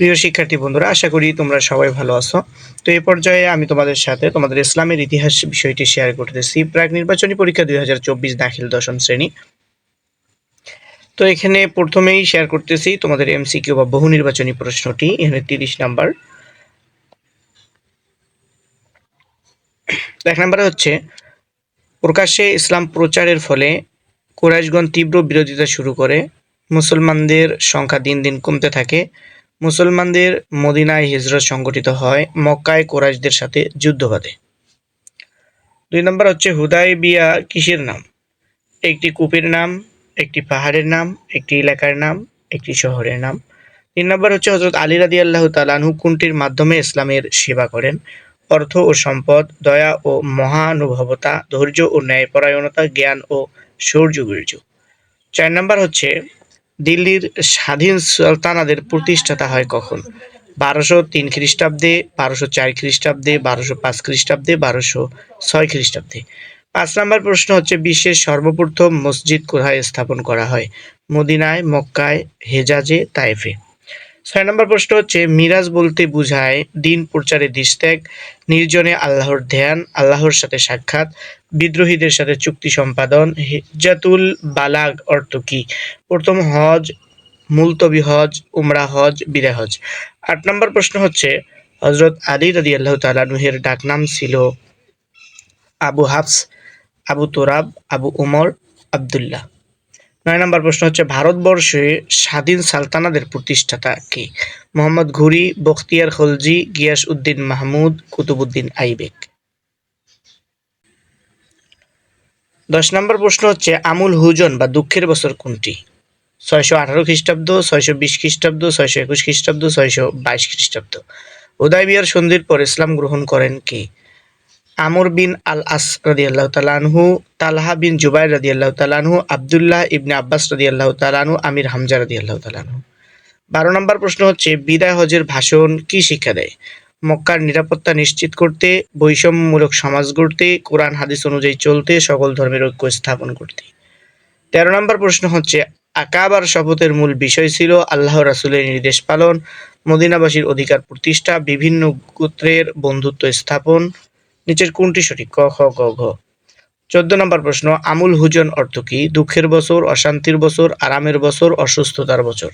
প্রিয় শিক্ষার্থী বন্ধুরা, আশা করি তোমরা সবাই ভালো আছো। তো এই পর্যায়ে আমি তোমাদের সাথে তোমাদের ইসলামের ইতিহাস বিষয়টি শেয়ার করতেছি। প্রাক নির্বাচনী পরীক্ষা দুই হাজার চব্বিশ দাখিল দশম শ্রেণি। তো এখানে প্রথমেই শেয়ার করতেছি তোমাদের এমসিকিউ বা বহু নির্বাচনী প্রশ্নটি। এখানে তিরিশ নাম্বার। এক নম্বরে হচ্ছে, প্রকাশ্যে ইসলাম প্রচারের ফলে কুরাইশগণ তীব্র বিরোধিতা শুরু করে। মুসলমানদের সংখ্যা দিন দিন কমতে থাকে। মুসলমানদের মদিনায় হিজরত সংগঠিত হয়, মক্কায় কোরাইশদের সাথে যুদ্ধ বাঁধে দুই নম্বর হচ্ছে হুদাই বিয়া কিসের নাম? একটি কূপের নাম, একটি পাহাড়ের নাম, একটি এলাকার নাম, একটি শহরের নাম। তিন নম্বর হচ্ছে হজরত আলী রাদি আল্লাহ তালানহু কোনটির মাধ্যমে ইসলামের সেবা করেন। অর্থ ও সম্পদ, দয়া ও মহানুভবতা, ধৈর্য ও ন্যায়পরায়ণতা, জ্ঞান ও শৌর্যবীর্য চার নম্বর হচ্ছে দিল্লির স্বাধীন সুলতানাদের প্রতিষ্ঠাতা হয় কখন? বারোশো তিন খ্রিস্টাব্দে, বারোশো চার খ্রিস্টাব্দে, বারোশো পাঁচ খ্রিস্টাব্দে, বারোশো ছয় খ্রিস্টাব্দে। পাঁচ নম্বর প্রশ্ন হচ্ছে, বিশ্বের সর্বপ্রথম মসজিদ কোথায় স্থাপন করা হয়? মদিনায়, মক্কায়, হেজাজে তায়েফে ছয় নম্বর প্রশ্ন হচ্ছে, মিরাজ বলতে বোঝায়, দিন প্রচারে দিশত্যাগ, নির্জনে আল্লাহর ধ্যান, আল্লাহর সাথে সাক্ষাৎ, বিদ্রোহীদের সাথে চুক্তি সম্পাদন, হিজ্জাতুল বালাগ অর্থ কি? প্রথম হজ, মুলতবি হজ, উমরা হজ বিদা হজ। আট নম্বর প্রশ্ন হচ্ছে হজরত আলী রাদি আল্লাহ তালানুহের ডাকনাম ছিল আবু হাফস, আবু তোরাব, আবু উমর, আবদুল্লাহ। নয় নম্বর প্রশ্ন হচ্ছে, ভারতবর্ষে স্বাধীন সালতানাদের প্রতিষ্ঠাতা কে? মোহাম্মদ ঘুরি, বখতিয়ার খলজি, গিয়াস উদ্দিন মাহমুদ কুতুবুদ্দিন আইবেক। দশ নম্বর প্রশ্ন হচ্ছে, আমুল হুজন বা দুঃখের বছর কোনটি? ছয়শো আঠারো খ্রিস্টাব্দ, ছয়শো বিশ খ্রিস্টাব্দ, ছয়শো একুশ খ্রিস্টাব্দ, ছয়শো বাইশ খ্রিস্টাব্দ। উদয়বিহার সন্ধির পর ইসলাম গ্রহণ করেন কে? আমর বিন আল আস রাদি আল্লাহ তালানহু তালহা বিন জুবাইর রাদি আল্লাহ তালানহু আবদুল্লাহ ইবনে আব্বাস রাদি আল্লাহ তালানহু আমির হামজা রাদি আল্লাহ তালানহু বারো নম্বর প্রশ্ন হচ্ছে, বিদায় হজের ভাষণ কি শিক্ষা দেয়? মক্কার নিরাপত্তা নিশ্চিত করতে, বৈষম্যমূলক সমাজ গড়তে, কোরআন, হাদিস অনুযায়ী চলতে, সকল ধর্মের ঐক্য স্থাপন করতে। তেরো নম্বর প্রশ্ন হচ্ছে, আকাবার শপথের মূল বিষয় ছিল আল্লাহ রাসুলের নির্দেশ পালন, মদিনাবাসীর অধিকার প্রতিষ্ঠা, বিভিন্ন গোত্রের বন্ধুত্ব স্থাপন নিচের কোনটি সঠিক? ক, খ, গ, ঘ। চোদ্দ নম্বর প্রশ্ন, আমুল হুজন অর্থ কি? দুঃখের বছর, অশান্তির বছর, আরামের বছর, অসুস্থতার বছর।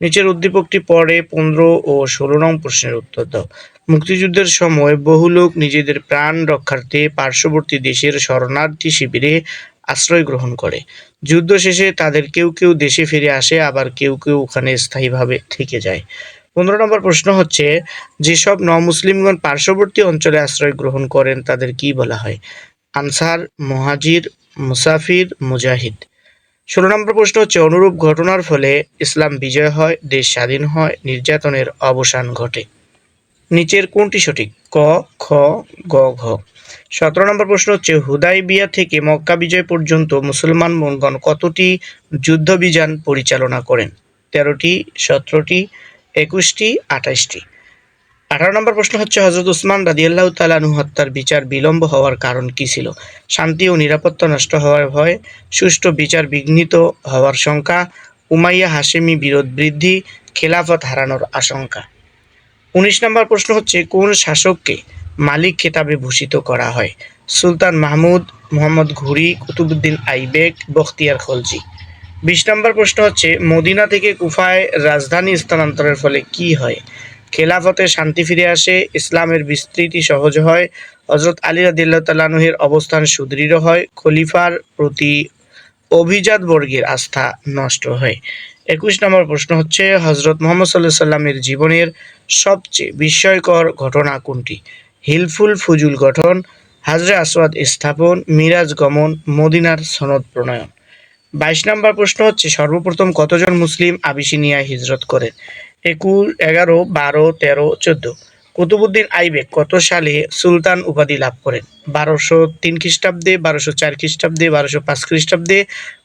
নিচের উদ্দীপকটি পরে পনেরো ও ষোলো নং প্রশ্নের উত্তর দাও। মুক্তিযুদ্ধের সময় বহু লোক নিজেদের প্রাণ রক্ষার্থে পার্শ্ববর্তী দেশের শরণার্থী শিবিরে আশ্রয় গ্রহণ করে। যুদ্ধ শেষে তাদের কেউ কেউ দেশে ফিরে আসে, আবার কেউ কেউ ওখানে স্থায়ীভাবে থেকে যায়। পনেরো নম্বর প্রশ্ন হচ্ছে, যেসব ন মুসলিমগণ পার্শ্ববর্তী অঞ্চলে আশ্রয় গ্রহণ করেন, তাদের কি বলা হয়? আনসার, মুহাজির, মুসাফির, মুজাহিদ। ষোলো নম্বর প্রশ্ন হচ্ছে, অনুরূপ ঘটনার ফলে ইসলাম বিজয় হয়, দেশ স্বাধীন হয়, নির্যাতনের অবসান ঘটে। নিচের কোনটি সঠিক? ক, খ, গ, ঘ। সতেরো নম্বর প্রশ্ন হচ্ছে হুদাই বিয়া থেকে মক্কা বিজয় পর্যন্ত মুসলমান মনগণ কতটি যুদ্ধবিযান পরিচালনা করেন? তেরোটি, সতেরোটি একুশটি, আঠাশটি। আঠারো নম্বর প্রশ্ন হচ্ছে হজরত উসমান রাদিয়াল্লাহ তালানু হত্যার বিচার বিলম্ব হওয়ার কারণ কি ছিল? শান্তি ও নিরাপত্তা নষ্ট হওয়ার ভয়, সুষ্ঠু বিচার বিঘ্নিত হওয়ার শঙ্কা, উমাইয়া হাশেমি বিরোধ বৃদ্ধি, খেলাফত হারানোর আশঙ্কা। উনিশ নম্বর প্রশ্ন হচ্ছে, কোন শাসককে মালিক খেতাবে ভূষিত করা হয়? সুলতান মাহমুদ, মোহাম্মদ ঘুরি কুতুবুদ্দিন আইবেক, বখতিয়ার খলজি। বিশ নম্বর প্রশ্ন হচ্ছে, মদিনা থেকে কুফায় রাজধানী স্থানান্তরের ফলে কি হয়? খেলাফতে শান্তি ফিরে আসে, ইসলামের বিস্তৃতি সহজ হয় হজরত আলী রাদিল্লাহ তালানুহের অবস্থান সুদৃঢ় হয়, খলিফার প্রতি অভিজাত বর্গের আস্থা নষ্ট হয়। একুশ নম্বর প্রশ্ন হচ্ছে হজরত মোহাম্মদ সাল্লাহ সাল্লামের জীবনের সবচেয়ে বিস্ময়কর ঘটনা কোনটি? হিলফুল ফুজুল গঠন, হাজরে আসওয়াদ স্থাপন, মিরাজ গমন, মদিনার সনদ প্রণয়ন। বাইশ নম্বর প্রশ্ন হচ্ছে, সর্বপ্রথম কতজন মুসলিম আবিসিনিয়ায় হিজরত করেন একুশ, এগারো, বারো, তেরো, চোদ্দ। কুতুবুদ্দিন আইবেক কত সালে সুলতান উপাধি লাভ করেন? বারোশো তিন খ্রিস্টাব্দে, বারোশো চার খ্রিস্টাব্দে, বারোশো পাঁচ খ্রিস্টাব্দে,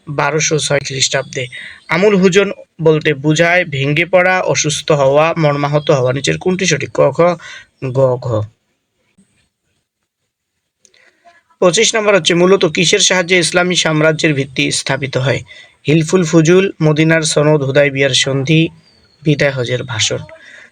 বারোশো ছয় খ্রিস্টাব্দে। আমুল হুজন বলতে বুঝায়, ভেঙে পড়া, অসুস্থ হওয়া, মর্মাহত হওয়া। নিচের কোনটি সঠিক? ক, খ, গ, ঘ। পঁচিশ নম্বর হচ্ছে মূলত কিসের সাহায্যে ইসলামী সাম্রাজ্যের ভিত্তি স্থাপিত হয়? হিলফুল ফুজুল, মদিনার সনদ, হুদাই বিয়ার সন্ধি, বিদায় হজের ভাষণ।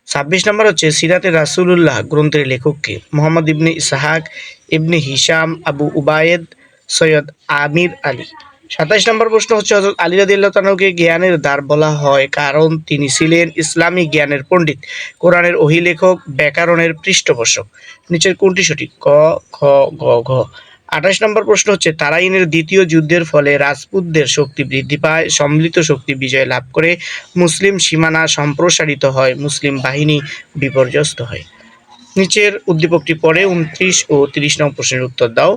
ছাব্বিশ নম্বর হচ্ছে সিরাতে রাসূলুল্লাহ গ্রন্থের লেখককে মোহাম্মদ ইবনে ইসাহাক, ইবনে হিসাম আবু উবায়েদ, সৈয়দ আমির আলী। সাতাইশ নম্বর প্রশ্ন হচ্ছে হজরত আলী জ্ঞানের দ্বার বলা হয় কারণ তিনি ছিলেন ইসলামী জ্ঞানের পণ্ডিত। কোরআনের অহিলেখক ব্যাকরণের পৃষ্ঠপোষক। নিচের কোনটি সঠিক? ক, খ, গ, ঘ। আঠাশ নম্বর প্রশ্ন হচ্ছে, তারাইনের দ্বিতীয় যুদ্ধের ফলে রাজপুতদের শক্তি বৃদ্ধি পায়, সম্মিলিত শক্তি বিজয় লাভ করে মুসলিম সীমানা সম্প্রসারিত হয়, মুসলিম বাহিনী বিপর্যস্ত হয়। নিচের উদ্দীপকটি পরে উনত্রিশ ও তিরিশ নম্বর প্রশ্নের উত্তর দাও।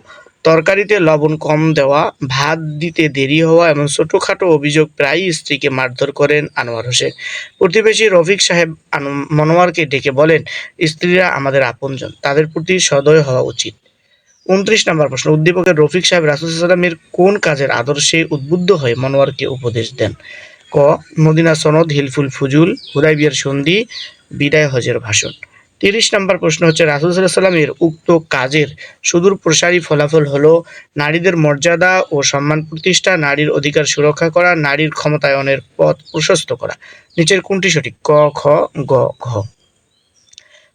তরকারিতে লবণ কম দেওয়া, ভাত দিতে দেরি হওয়া এবং ছোটোখাটো অভিযোগ প্রায়ই স্ত্রীকে মারধর করেন আনোয়ার হোসেন। প্রতিবেশী রফিক সাহেব মনোয়ারকে ডেকে বলেন, স্ত্রীরা আমাদের আপনজন, তাদের প্রতি সদয় হওয়া উচিত। উনত্রিশ নম্বর প্রশ্ন, উদ্দীপকের রফিক সাহেব রাসুল সাল্লামের কোন কাজের আদর্শে উদ্বুদ্ধ হয়ে মনোয়ারকে উপদেশ দেন? ক, মদিনা সনদ, হিলফুল ফুজুল, হুদাইবিয়ার সন্ধি, বিদায় হজের ভাষণ। তিরিশ নম্বর প্রশ্ন হচ্ছে, রাসুল সাল্লামের উক্ত কাজের সুদূর প্রসারী ফলাফল হল নারীদের মর্যাদা ও সম্মান প্রতিষ্ঠা, নারীর অধিকার সুরক্ষা করা, নারীর ক্ষমতায়নের পথ প্রশস্ত করা। নিচের কোনটি সঠিক? ক, খ, গ, ঘ।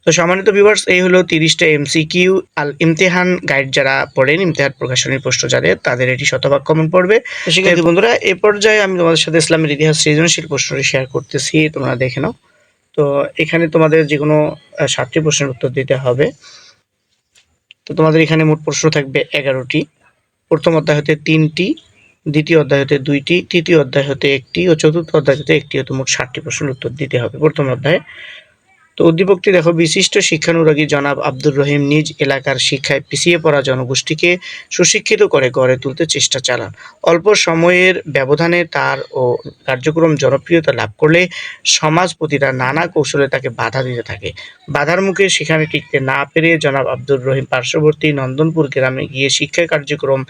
তো সম্মানিত ভিউয়ার্স এই হলো তিরিশটা এমসিকিউ আল ইমতেহান গাইড যারা পড়েন ইমতেহান প্রকাশনীর প্রশ্ন যাদের তাদের এটি শতভাগ কমন পড়বে। শিক্ষার্থী বন্ধুরা এ পর্যায়ে আমি তোমাদের সাথে ইসলামের ইতিহাস সৃজনশীল প্রশ্নটি শেয়ার করতেছি তোমরা দেখে নাও। তো এখানে তোমাদের যে কোনো সাতটি প্রশ্নের উত্তর দিতে হবে। তো তোমাদের এখানে মোট প্রশ্ন থাকবে এগারোটি। প্রথম অধ্যায় হতে তিনটি দ্বিতীয় অধ্যায় হতে দুইটি তৃতীয় অধ্যায় হতে একটি ও চতুর্থ অধ্যায় হতে একটি হতে মোট ষাটটি প্রশ্নের উত্তর দিতে হবে প্রথম অধ্যায়ে। তো উদ্দীপকটি দেখো, বিশিষ্ট শিক্ষানুরাগী জনাব আব্দুর রহিম নিজ এলাকার শিক্ষায় পিছিয়ে পড়া জনগোষ্ঠীকে সুশিক্ষিত করে গড়ে তুলতে চেষ্টা চালান। অল্প সময়ের ব্যবধানে তার ও কার্যক্রম জনপ্রিয়তা লাভ করলে সমাজপতিরা নানা কৌশলে তাকে বাধা দিতে থাকে। বাধার মুখে সেখানে টিকতে না পেরে জনাব আব্দুর রহিম পার্শ্ববর্তী নন্দনপুর গ্রামে গিয়ে শিক্ষা কার্যক্রম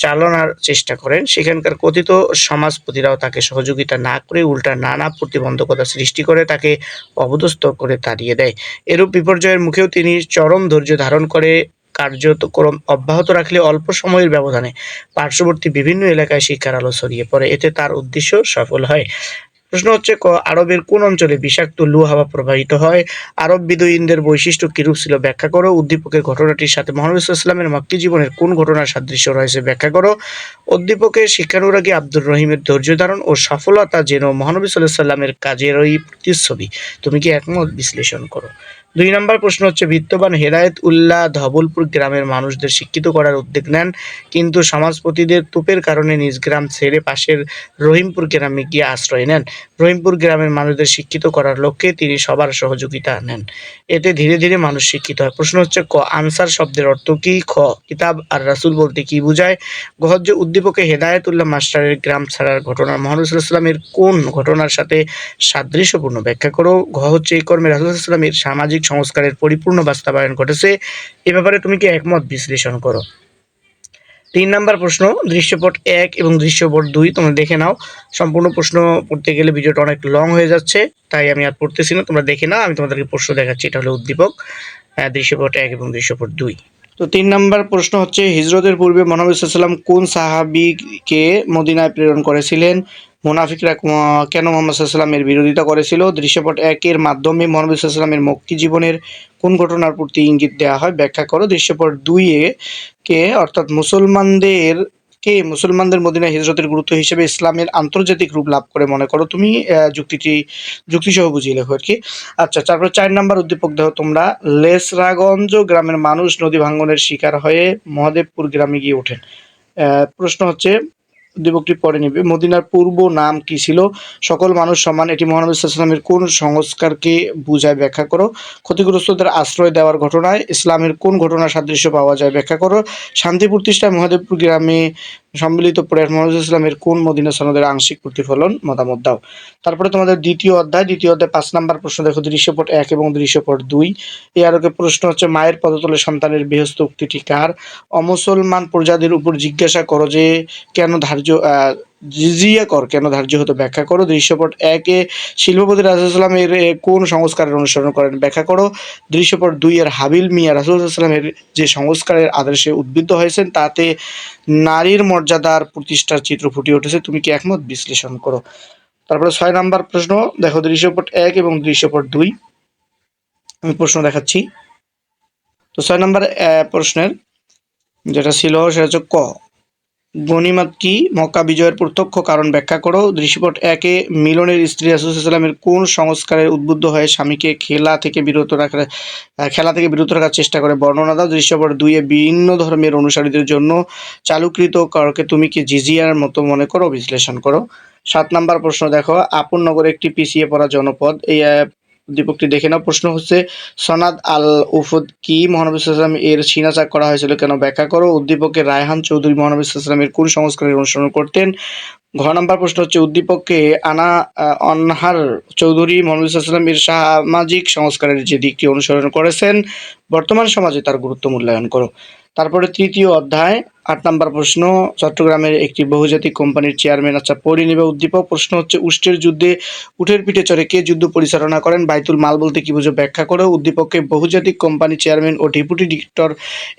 চালানোর চেষ্টা করেন। সেখানকার কথিত সমাজপতিরাও তাকে সহযোগিতা না করে উল্টা নানা প্রতিবন্ধকতা সৃষ্টি করে তাকে অবদস্থ করে তাড়িয়ে দেয়। এরূপ বিপর্যয়ের মুখেও তিনি চরম ধৈর্য ধারণ করে কার্যক্রম অব্যাহত রাখলে অল্প সময়ের ব্যবধানে পার্শ্ববর্তী বিভিন্ন এলাকায় শিক্ষার আলো ছড়িয়ে পড়ে। এতে তার উদ্দেশ্য সফল হয়। প্রশ্ন হচ্ছে, ক, আরবের কোন অঞ্চলে বিষাক্ত লু হাওয়া প্রবাহিত হয়? আরব বিদুইনদের বৈশিষ্ট্য কিরূপ ছিল? ব্যাখ্যা করো। উদ্দীপকের ঘটনাটির সাথে মহানবী ইসলামের মাক্কি জীবনের কোন ঘটনার সাদৃশ্য রয়েছে? ব্যাখ্যা করো। উদ্দীপকের শিক্ষানুরাগী আব্দুর রহিমের ধৈর্য ধারণ ও সফলতা যেন মহানবী সাল্লাহ সাল্লামের কাজেরই প্রতিচ্ছবি। তুমি কি একমত? বিশ্লেষণ করো। দুই নম্বর প্রশ্ন হচ্ছে, বিত্তবান হেদায়ত উল্লাহ ধবলপুর গ্রামের মানুষদের শিক্ষিত করার উদ্যোগ নেন, কিন্তু সমাজপতিদের তোপের কারণে নিজ গ্রাম ছেড়ে পাশের রহিমপুর গ্রামে গিয়ে আশ্রয় নেন। রহিমপুর গ্রামের মানুষদের শিক্ষিত করার লক্ষ্যে তিনি সবার সহযোগিতা নেন। এতে ধীরে ধীরে মানুষ শিক্ষিত হয়। প্রশ্ন হচ্ছে, ক, আনসার শব্দের অর্থ কি? খ, কিতাব আর রাসুল বলতে কি বোঝায়? গহজ উদ্দীপকে হেদায়েতুল্লাহ মাস্টারের গ্রাম ছাড়ার ঘটনা মহানবী সাল্লামের কোন ঘটনার সাথে সাদৃশ্যপূর্ণ? ব্যাখ্যা করো। ঘ হচ্ছে, এই কর্মে রাসূল সাল্লামের সামাজিক সংস্কারের পরিপূর্ণ বাস্তবায়ন ঘটেছে। এ ব্যাপারে তুমি কি একমত? বিশ্লেষণ করো। তিন নাম্বার প্রশ্ন, দৃশ্যপট এক এবং দৃশ্যপট দুই তোমরা দেখে নাও। সম্পূর্ণ প্রশ্ন পড়তে গেলে ভিডিওটা অনেক লং হয়ে যাচ্ছে, তাই আমি আর পড়তেছি না, তোমরা দেখে নাও, আমি তোমাদেরকে প্রশ্ন দেখাচ্ছি, এটা হলো উদ্দীপক দৃশ্যপট এক এবং দৃশ্যপট দুই। তো তিন নাম্বার প্রশ্ন হচ্ছে, হিজরতের পূর্বে মহানবী সাল্লাম কোন সাহাবিকে মদিনায় প্রেরণ করেছিলেন? মুনাফিকরা কেন মোহাম্মদ সাল্লামের বিরোধিতা করেছিল? দৃশ্যপট একের মাধ্যমে মহানবী সাল্লামের মক্কি জীবনের কোন ঘটনার প্রতি ইঙ্গিত দেওয়া হয়? ব্যাখ্যা করো। দৃশ্যপট দুইয়ে কে, অর্থাৎ মুসলমানদের কে, মুসলমানদের মদিনা হিজরতের গুরুত্ব হিসেবে ইসলামের আন্তর্জাতিক রূপ লাভ করে মনে করো। তুমি যুক্তিটি, যুক্তিসহ বুঝিয়ে লেখো আর কি। আচ্ছা তারপর চার নাম্বার উদ্দীপক দেহ, তোমরা লেসরাগঞ্জ গ্রামের মানুষ নদী ভাঙ্গনের শিকার হয়ে মহাদেবপুর গ্রামে গিয়ে ওঠেন। প্রশ্ন হচ্ছে উদ্দীপকটি পরে নিবে। মদিনার পূর্ব নাম কি ছিল? সকল মানুষ সমান, এটি মহানবী সাল্লামের কোন সংস্কারকে বুঝায় ব্যাখ্যা করো? ক্ষতিগ্রস্তদের আশ্রয় দেওয়ার ঘটনায় ইসলামের কোন ঘটনার সাদৃশ্য পাওয়া যায় ব্যাখ্যা করো? শান্তি প্রতিষ্ঠায় মহাদেবপুর গ্রামে সম্মিলিত প্রয়াস মহাজ ইসলামের কোন মদিনা সনদের আংশিক প্রতিফলন মতামত দাও। তারপরে তোমাদের দ্বিতীয় অধ্যায় দ্বিতীয় অধ্যায় পাঁচ নাম্বার প্রশ্ন দেখো, দৃশ্যপট এক এবং দৃশ্যপট দুই। এই আরোকে প্রশ্ন হচ্ছে, মায়ের পদতলে সন্তানের বৃহস্ত উক্তিটি কার? অমুসলমান প্রজাদের উপর জিজ্ঞাসা করো যে, কেন ধার্য জিজিয়া কর, কেন ধার্য হতো ব্যাখ্যা করো। দৃশ্যপট একে শিল্পপতি রাজুসাল্লামের কোন সংস্কারের অনুসরণ করেন ব্যাখ্যা করো। দৃশ্যপট দুই এর, হাবিল মিয়া রাসুলামের যে সংস্কারের আদর্শে উদ্বুদ্ধ হয়েছেন, তাতে নারীর মর্যাদার প্রতিষ্ঠার চিত্র ফুটিয়ে উঠেছে। তুমি কি একমত? বিশ্লেষণ করো। তারপরে ছয় নাম্বার প্রশ্ন, দেখো দৃশ্যপট এক এবং দৃশ্যপট দুই। আমি প্রশ্ন দেখাচ্ছি। তো ছয় নাম্বার প্রশ্নের, যেটা ছিল, সেটা হচ্ছে ক। গনিমাত কি? মক্কা বিজয়ের প্রত্যক্ষ কারণ ব্যাখ্যা করো। দৃশ্যপট একে, মিলনের স্ত্রী রাসুলামের কোন সংস্কারের উদ্বুদ্ধ হয়ে স্বামীকে খেলা থেকে বিরত রাখার খেলা থেকে বিরত রাখার চেষ্টা করে। বর্ণনা দাও দৃশ্যপট দুইয়ে ভিন্ন ধর্মের অনুসারীদের জন্য চালুকৃত করকে তুমি কি জিজিয়ার মতো মনে করো? বিশ্লেষণ করো। সাত নাম্বার প্রশ্ন দেখো। আপন নগর একটি পিছিয়ে পড়া জনপদ। এই দীপকটি দেখে নাও। প্রশ্ন হচ্ছে সনাদ আল উফুদ কি মহানবী সাল্লাম এর সিনাচাক করা হয়েছিল কেন ব্যাখ্যা করো? উদ্দীপকের রায়হান চৌধুরী মহানবী সাল্লাম এর কোন সংস্কারের অনুসরণ করতেন। ঘ নম্বর প্রশ্ন হচ্ছে, উদ্দীপককে আনা অনহার চৌধুরী মহানবী সাল্লাম এর সামাজিক সংস্কারের যে দিকটি অনুসরণ করেছেন, বর্তমান সমাজে তার গুরুত্ব মূল্যায়ন করো। তারপরে তৃতীয় অধ্যায় আট নম্বর প্রশ্ন, চট্টগ্রামের একটি বহুজাতিক কোম্পানির চেয়ারম্যান আচ্ছা পড়ে উদ্দীপক। প্রশ্ন হচ্ছে, উষ্টের যুদ্ধে উঠের পিঠে চড়ে কে যুদ্ধ পরিচালনা করেন? বাইতুল মাল বলতে কি বুঝো? ব্যাখ্যা করো। উদ্দীপককে বহুজাতিক কোম্পানি চেয়ারম্যান ও ডেপুটি ডিরেক্টর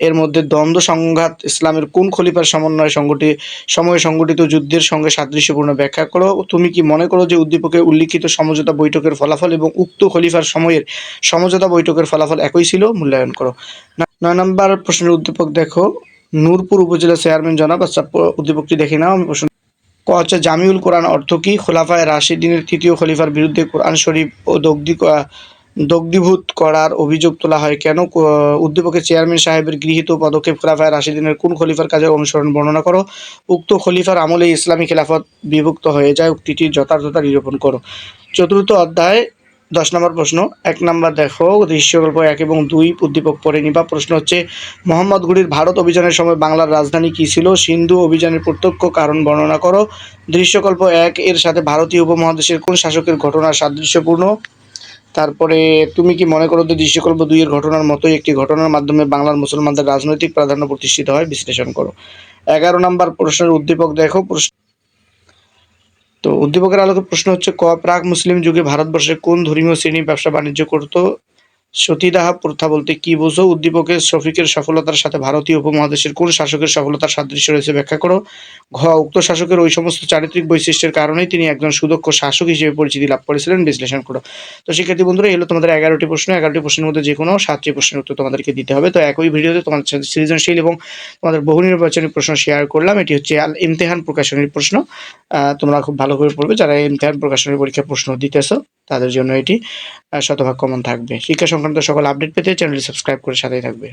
এর মধ্যে দ্বন্দ্ব সংঘাত, ইসলামের কোন খলিফার সমন্বয়ে সংগঠিত সময়ে সংগঠিত যুদ্ধের সঙ্গে সাদৃশ্যপূর্ণ ব্যাখ্যা করো। তুমি কি মনে করো যে উদ্দীপকে উল্লিখিত সমঝোতা বৈঠকের ফলাফল এবং উক্ত খলিফার সময়ের সমঝোতা বৈঠকের ফলাফল একই ছিল? মূল্যায়ন করো। নয় নম্বর প্রশ্নের উদ্দীপক দেখো। নূরপুর উপজেলা চেয়ারম্যান জনাব আচ্ছা উদ্দীপকটি দেখে নাও, আমি প্রশ্ন ক হচ্ছে, জামিউল কোরআন অর্থ কি? খোলাফায় রাশিদিনের তৃতীয় খলিফার বিরুদ্ধে কোরআন শরীফ ও দগ্ধি দগ্ধীভূত করার অভিযোগ তোলা হয় কেন? উদ্দীপকের চেয়ারম্যান সাহেবের গৃহীত পদক্ষেপ খোলাফায় রাশিদিনের কোন খলিফার কাজে অনুসরণ বর্ণনা করো? উক্ত খলিফার আমলে ইসলামী খেলাফত বিভক্ত হয়ে যায় উক্তিটির যথার্থতা নিরূপণ করো। চতুর্থ অধ্যায় দশ নম্বর প্রশ্ন, এক নম্বর দেখো দৃশ্যকল্প এক এবং দুই উদ্দীপক পরে নিবা। প্রশ্ন হচ্ছে, মোহাম্মদ ঘুরির ভারত অভিযানের সময় বাংলার রাজধানী কী ছিল? সিন্ধু অভিযানের প্রত্যক্ষ কারণ বর্ণনা করো। দৃশ্যকল্প এক, এর সাথে ভারতীয় উপমহাদেশের কোন শাসকের ঘটনা সাদৃশ্যপূর্ণ? তারপরে, তুমি কি মনে করো যে দৃশ্যকল্প দুইয়ের ঘটনার মতোই একটি ঘটনার মাধ্যমে বাংলার মুসলমানদের রাজনৈতিক প্রাধান্য প্রতিষ্ঠিত হয়? বিশ্লেষণ করো। এগারো নম্বর প্রশ্নের উদ্দীপক দেখো। প্রশ্ন তো উদ্দীপকের আলোকে প্রশ্ন হচ্ছে, ক প্রাক মুসলিম যুগে ভারতবর্ষে কোন ধর্মীয় শ্রেণি ব্যবসা বাণিজ্য করত? সতীদাহ প্রথা বলতে কি বোঝো? উদ্দীপকের, শফিকের সফলতার সাথে ভারতীয় উপমহাদেশের কোন শাসকের সফলতার সাদৃশ্য রয়েছে ব্যাখ্যা করো? ঘ, উক্ত শাসকের ওই সমস্ত চারিত্রিক বৈশিষ্ট্যের কারণেই তিনি একজন সুদক্ষ শাসক হিসেবে পরিচিতি লাভ করেছিলেন। বিশ্লেষণ করো। তো শিক্ষার্থী বন্ধুরা এলো তোমাদের এগারোটি প্রশ্ন। এগারোটি প্রশ্নের মধ্যে যে কোনো সাতটি প্রশ্নের উত্তর তোমাদেরকে দিতে হবে। তো একই ভিডিওতে তোমাদের সৃজনশীল এবং তোমাদের বহু নির্বাচনী প্রশ্ন শেয়ার করলাম। এটি হচ্ছে আল ইমতেহান প্রকাশনীর প্রশ্ন। তোমরা খুব ভালো করে পড়বে। যারা ইমতেহান প্রকাশনের পরীক্ষা প্রশ্ন দিতেছো, তাদের জন্য এটি শতভাগ কমন থাকবে। শিক্ষা সংক্রান্ত সকল আপডেট পেতে চ্যানেলটি সাবস্ক্রাইব করে সাথেই থাকবে।